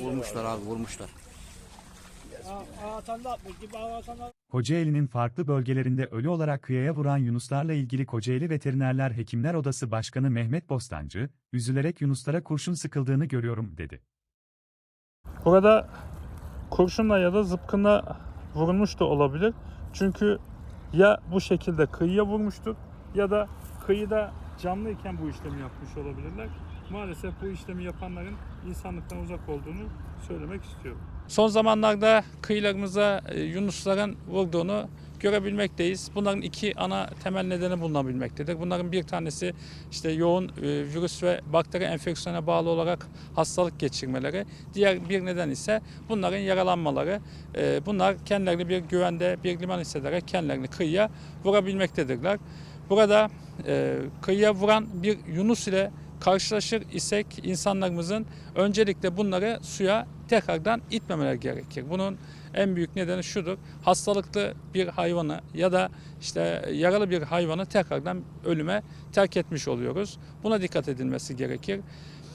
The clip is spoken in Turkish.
Vurmuşlar abi vurmuşlar. Kocaeli'nin farklı bölgelerinde ölü olarak kıyıya vuran yunuslarla ilgili Kocaeli Veterinerler Hekimler Odası Başkanı Mehmet Bostancı, üzülerek yunuslara kurşun sıkıldığını görüyorum dedi. Burada kurşunla ya da zıpkınla vurulmuş da olabilir. Çünkü ya bu şekilde kıyıya vurmuştur ya da kıyıda canlıyken bu işlemi yapmış olabilirler. Maalesef bu işlemi yapanların insanlıktan uzak olduğunu söylemek istiyorum. Son zamanlarda kıyılarımıza e, yunusların vurduğunu görebilmekteyiz. Bunların iki ana temel nedeni bulunabilmektedir. Bunların bir tanesi işte yoğun e, virüs ve bakteri enfeksiyona bağlı olarak hastalık geçirmeleri. Diğer bir neden ise bunların yaralanmaları. E, Bunlar kendilerini bir güvende, bir liman hissederek kendilerini kıyıya vurabilmektedirler. Burada e, kıyıya vuran bir yunus ile karşılaşır isek insanlarımızın öncelikle bunları suya tekrardan itmemeleri gerekir. Bunun en büyük nedeni şudur. Hastalıklı bir hayvanı ya da işte yaralı bir hayvanı tekrardan ölüme terk etmiş oluyoruz. Buna dikkat edilmesi gerekir.